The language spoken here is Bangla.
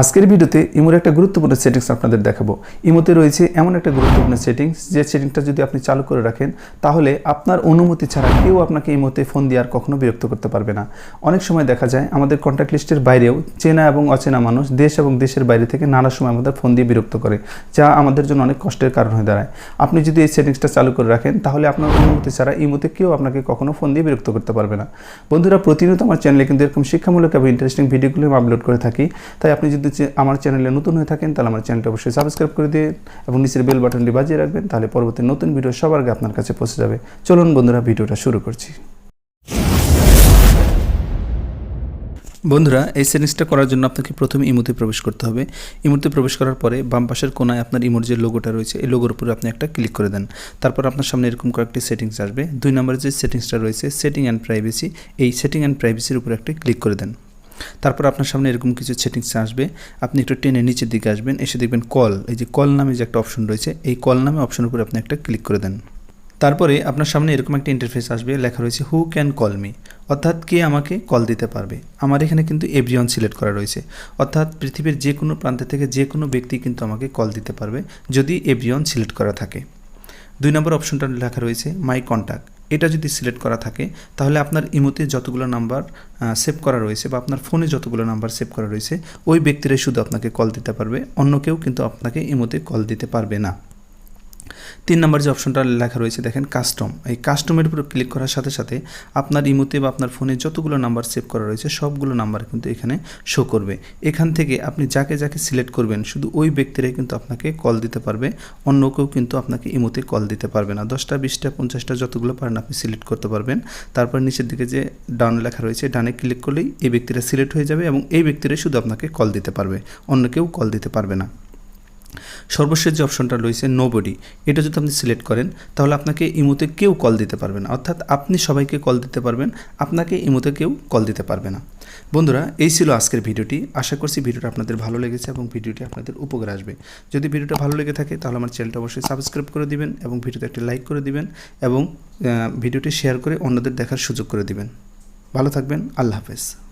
আজকের ভিডিওতে ইমোর একটা গুরুত্বপূর্ণ সেটিংস আপনাদের দেখাবো। ইমোতে রয়েছে এমন একটা গুরুত্বপূর্ণ সেটিংস যে সেটিংসটা যদি আপনি চালু করে রাখেন, তাহলে আপনার অনুমতি ছাড়া কেউ আপনাকে ইমোতে ফোন দিয়ে আর কখনো বিরক্ত করতে পারবে না। অনেক সময় দেখা যায়, আমাদের কন্ট্যাক্ট লিস্টের বাইরেও চেনা এবং অচেনা মানুষ দেশ এবং দেশের বাইরে থেকে নানা সময় আমাদের ফোন দিয়ে বিরক্ত করে, যা আমাদের জন্য অনেক কষ্টের কারণ হয়ে দাঁড়ায়। আপনি যদি এই সেটিংসটা চালু করে রাখেন, তাহলে আপনার অনুমতি ছাড়া ইমোতে কেউ আপনাকে কখনো ফোন দিয়ে বিরক্ত করতে পারবে না। বন্ধুরা, প্রতিনিয়ত আমার চ্যানেলে কিন্তু এরকম শিক্ষামূলক এবং ইন্টারেস্টিং ভিডিওগুলো আমি আপলোড করে থাকি, তাই আপনি যদি চে- আমার চ্যানেলে নতুন হয়ে থাকেন, তাহলে আমার চ্যানেলটা অবশ্যই সাবস্ক্রাইব করে দিন এবং নিচের বেল বাটনটি বাজিয়ে রাখবেন, তাহলে পরবর্তী নতুন ভিডিও সবার আগে আপনার কাছে পৌঁছে যাবে। চলুন বন্ধুরা, ভিডিওটা শুরু করছি। বন্ধুরা, এই সেটিংসটা করার জন্য আপনাকে প্রথমে ইমোতে প্রবেশ করতে হবে। ইমোতে প্রবেশ করার পরে বাম পাশের কোনায় আপনার ইমোর যে লোগোটা রয়েছে। এই লোগোর উপরে আপনি একটা ক্লিক করে দেন। তারপর আপনার সামনে এরকম কয়েকটি সেটিংস আসবে। দুই নম্বরে যে সেটিংসটা রয়েছে সেটিং অ্যান্ড প্রাইভেসি এই সেটিং অ্যান্ড প্রাইভেসির উপরে একটা ক্লিক করে দেন। তারপর আপনার সামনে এরকম কিছু সেটিংস আসবে। আপনি একটু টেনে নিচের দিকে আসবেন, এসে দেখবেন কল এই যে কল নামে যে একটা অপশন রয়েছে, এই কল নামে অপশনের উপরে আপনি একটা ক্লিক করে দেন। তারপরে আপনার সামনে এরকম একটা ইন্টারফেস আসবে, লেখা রয়েছে হু ক্যান কল মি অর্থাৎ কে আমাকে কল দিতে পারবে? আমার এখানে কিন্তু এভরিওয়ান সিলেক্ট করা রয়েছে। অর্থাৎ পৃথিবীর যে কোনো প্রান্ত থেকে যে কোনো ব্যক্তি কিন্তু আমাকে কল দিতে পারবে, যদি এভরিওয়ান সিলেক্ট করা থাকে। দুই নম্বর অপশনটা লেখা রয়েছে মাই কন্ট্যাক্ট এটা যদি সিলেক্ট করা থাকে, তাহলে আপনার ইমোতে যতগুলো নাম্বার সেভ করা রয়েছে বা আপনার ফোনে যতগুলো নাম্বার সেভ করা রয়েছে, ওই ব্যক্তিরাই শুধু আপনাকে কল দিতে পারবে। অন্য কেউ কিন্তু আপনাকে ইমোতে কল দিতে পারবে না। তিন নম্বর যে অপশনটা লেখা রয়েছে, দেখেন কাস্টম এই কাস্টমের উপর ক্লিক করার সাথে সাথে আপনার ইমোতে বা আপনার ফোনে যতগুলো নাম্বার সেভ করা রয়েছে, সবগুলো নাম্বার কিন্তু এখানে শো করবে। এখান থেকে আপনি যাকে যাকে সিলেক্ট করবেন, শুধু ওই ব্যক্তিরাই কিন্তু আপনাকে কল দিতে পারবে, অন্য কেউ কিন্তু আপনাকে ইমোতে কল দিতে পারবে না। দশটা, বিশটা, পঞ্চাশটা যতগুলো পারেন আপনি সিলেক্ট করতে পারবেন। তারপর নিচের দিকে যে ডান লেখা রয়েছে, ডানে ক্লিক করলেই এই ব্যক্তিরা সিলেক্ট হয়ে যাবে এবং এই ব্যক্তিরাই শুধু আপনাকে কল দিতে পারবে, অন্য কেউ কল দিতে পারবে না। সর্বশেষ যে অপশনটা রয়েছে নোবডি এটা যদি আপনি সিলেক্ট করেন, তাহলে আপনাকে ইমোতে কেউ কল দিতে পারবে না। অর্থাৎ আপনি সবাইকে কল দিতে পারবেন, আপনাকে ইমোতে কেউ কল দিতে পারবে না। বন্ধুরা, এই ছিল আজকের ভিডিওটি। আশা করছি ভিডিওটা আপনাদের ভালো লেগেছে এবং ভিডিওটি আপনাদের উপকার আসবে। যদি ভিডিওটা ভালো লেগে থাকে, তাহলে আমার চ্যানেলটা অবশ্যই সাবস্ক্রাইব করে দিবেন এবং ভিডিওতে একটি লাইক করে দিবেন এবং ভিডিওটি শেয়ার করে অন্যদের দেখার সুযোগ করে দিবেন। ভালো থাকবেন, আল্লাহ হাফেজ।